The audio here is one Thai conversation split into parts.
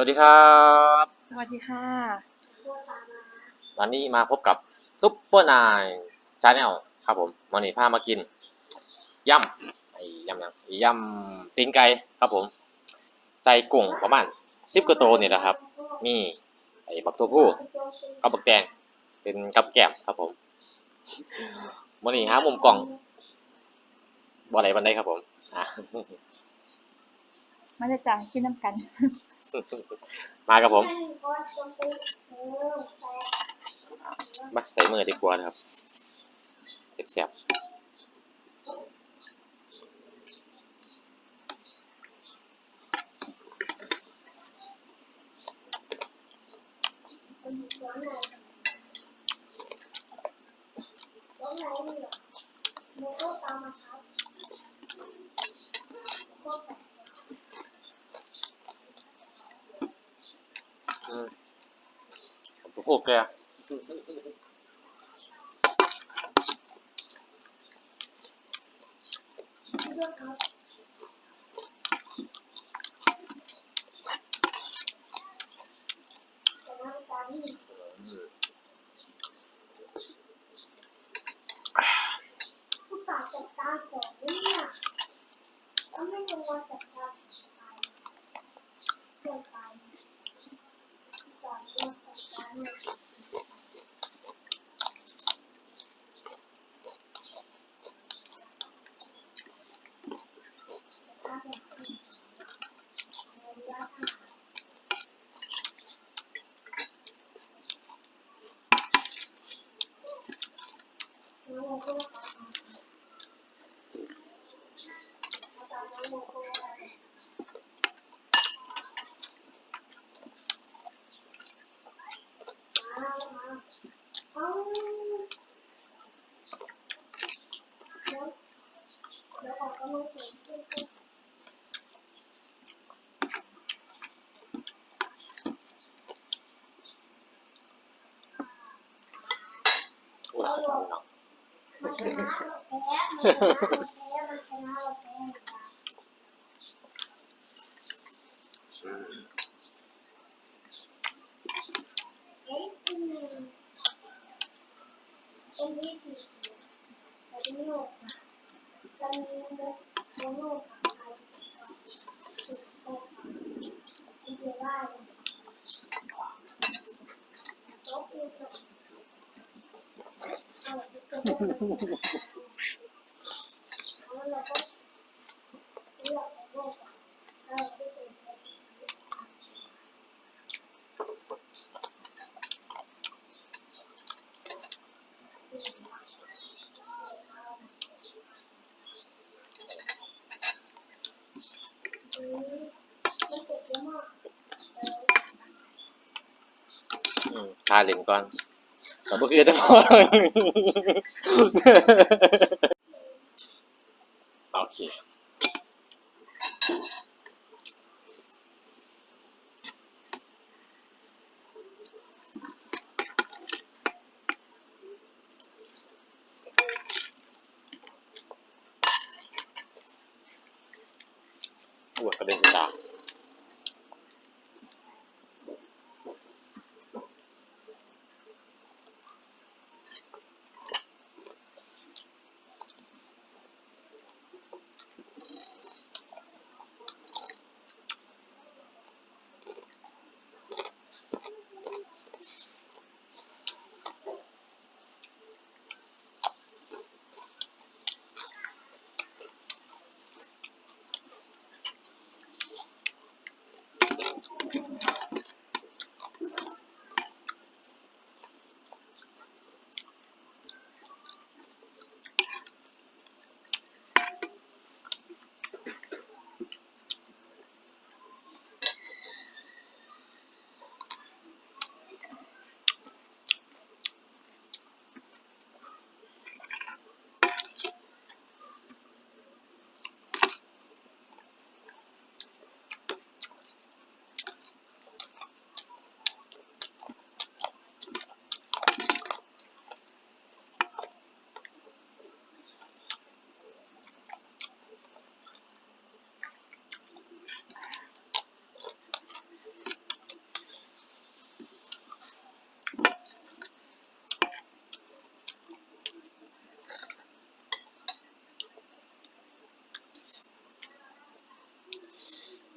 วัสดีครับสวัสดีค่ะ วันนี้มาพบกับซุปเปอร์นายชาแนลครับผมวันนี้พามากินยำไอ้ยำยังไอ้ยำตีนไก่ครับผม ใส่กุ้งประมาณสิบกว่าตัวนี่แหละครับ มีไอ้บักตัวผู้กับบักแดงเป็นกับแกล้มครับผมวันนี้หามุมกล่องบ่อะไรบันไดครับผมอะ มาจะจ่ายกินน้ำกัน มาครับผม มาใส่มือดีกว่านะครับเสียบๆ อืมตัว Obrigada. อุ้ยสบายเนาะ มันชนะเราแพ้มันชนะเราแพ้มันชนะเราแพ้ อืม เฮ้ยอืมเป็นวิธีแต่ที่โลกนะเรามีโลกโลกอะไรสุดโลกที่จะได้โต๊ะอีกเอาที่จะได้แล้วเราก็เลือกโลกเราได้เป็น อืมทา เล่นก่อนแต่บ่คือจังหวะโอเคอ้วกกร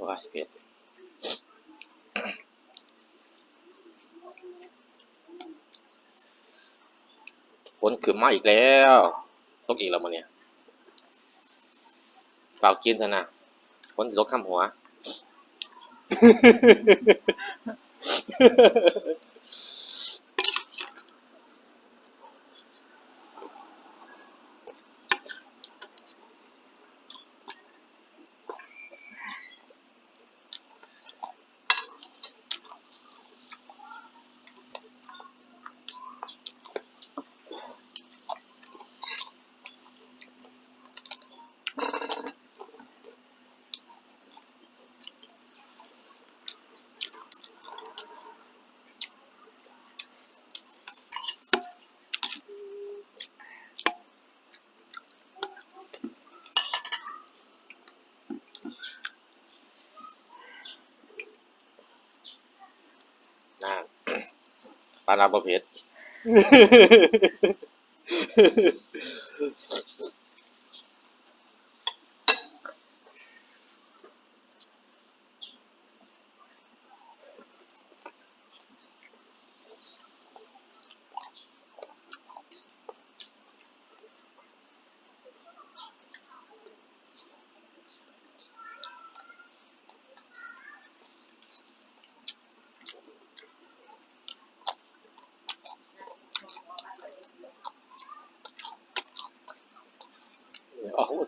โอ้ยเผ็ดฝนขึ้นมาอีกแล้วตกอีกแล้วมันเนี่ยเปล่ากินเถอะนะฝนสิตกข้ามหัว น่า ปลาลาประเภท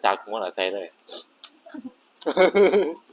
อ๋ออุตส่าห์กุมอะไรใส่เลยโอ้ยคำไหนเนาะตรงไหนเนาะตัวเดีย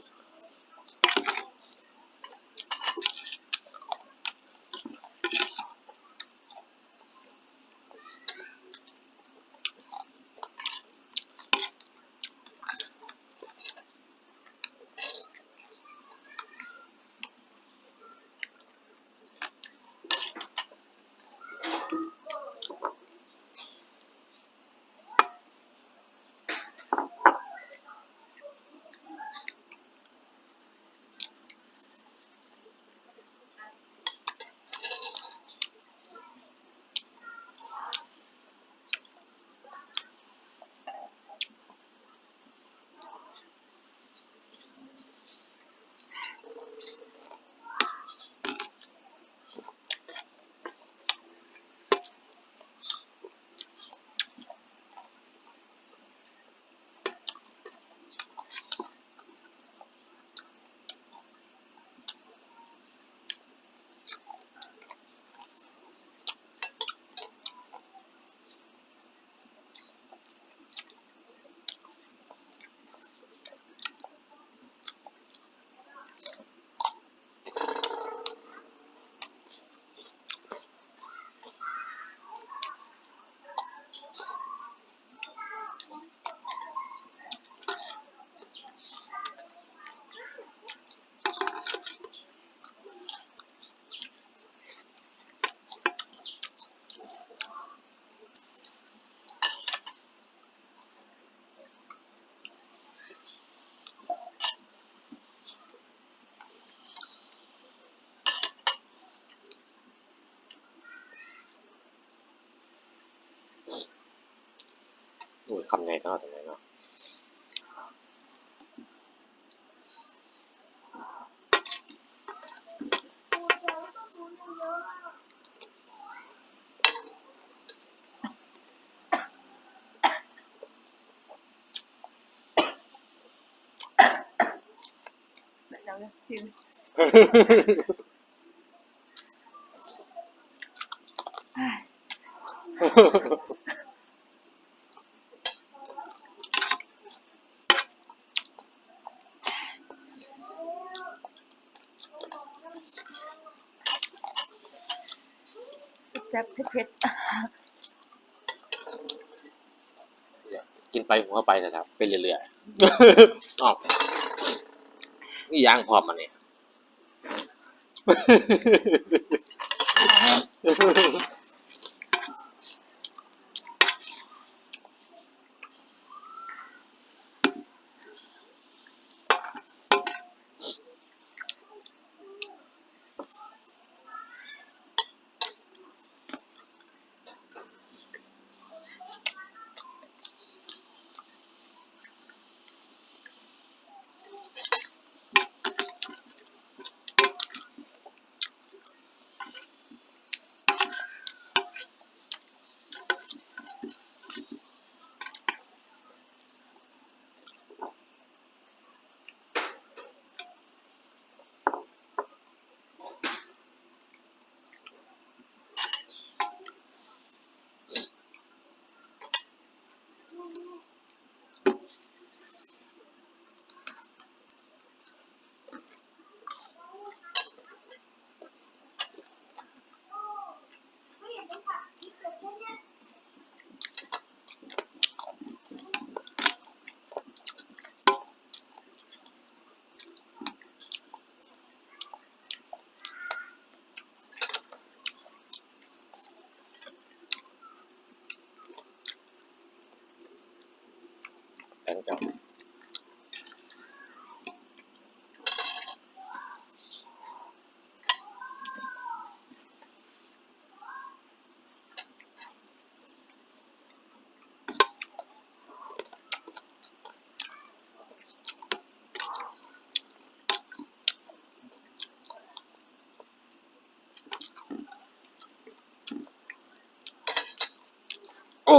วก็รู้เยอะอะ เดี๋ยวนะชิมอ่า แซ่บเผ็ดกินไปหัวไปนะครับ ไปเรื่อยๆอ๋อนี่ยางพร้อมมันเนี่ย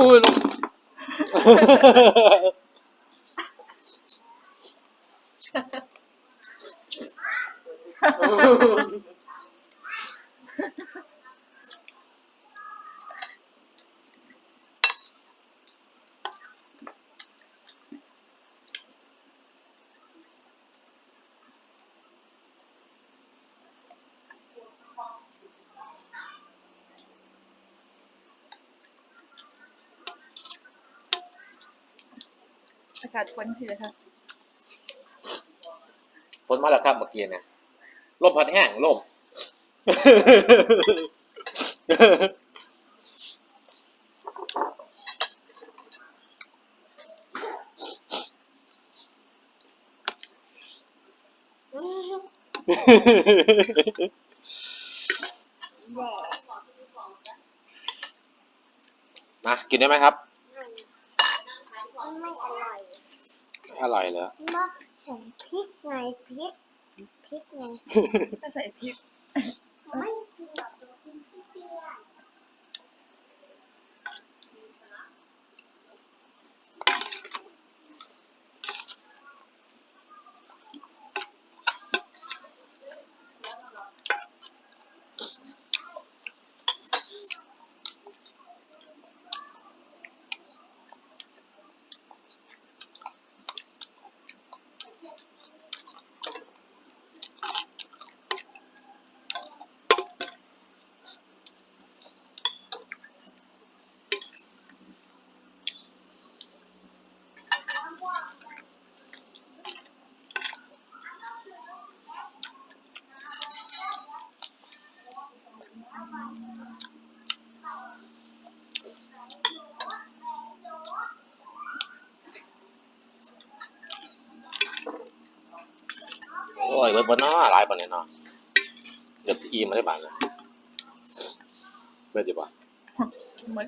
อ้ยลง อากาศฝนสิเลยค่ะฝนมาแล้วครับเมื่อกี้เนี่ยลมพัดแห้งลมมากินได้ไหมครับ มันไม่อร่อย อร่อยเหรอเมื่อใส่พริกไงพริกพริกไงถ้าใส่พริก ไม่กินหรอก เบิดบนเนาะหลายปานนี้เนาะเดี๋ยวจะอีมาได้บานเลยเบิดจิบ่ะเหมือน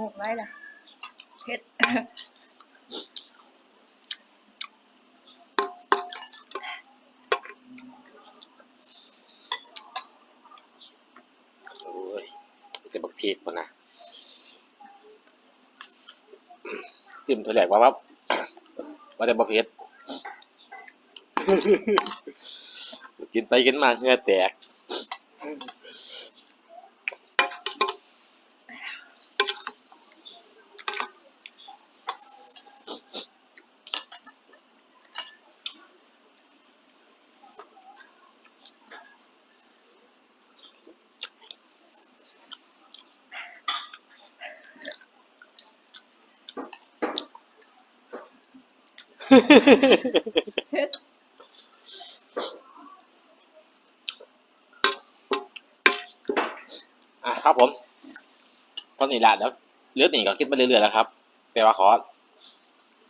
หมกไรล่ะเผ็ดโอ้ยแต่บักพริกมันนะจิ้มถั่วแหลกว่าว่าว่าแต่บักเผ็ดกินไปกินมาเหงื่อแตก อะครับผมตอนนี้ละแล้วเลือดหนีก็คิดไปเรื่อยๆแล้วครับ แต่ว่าขอ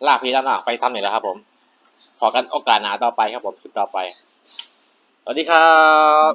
ลากพี่ลากน้องไปทำหน่อยแล้วครับ ผม ขอกันโอกาสหนาต่อไปครับผมคลิปต่อไป สวัสดีครับ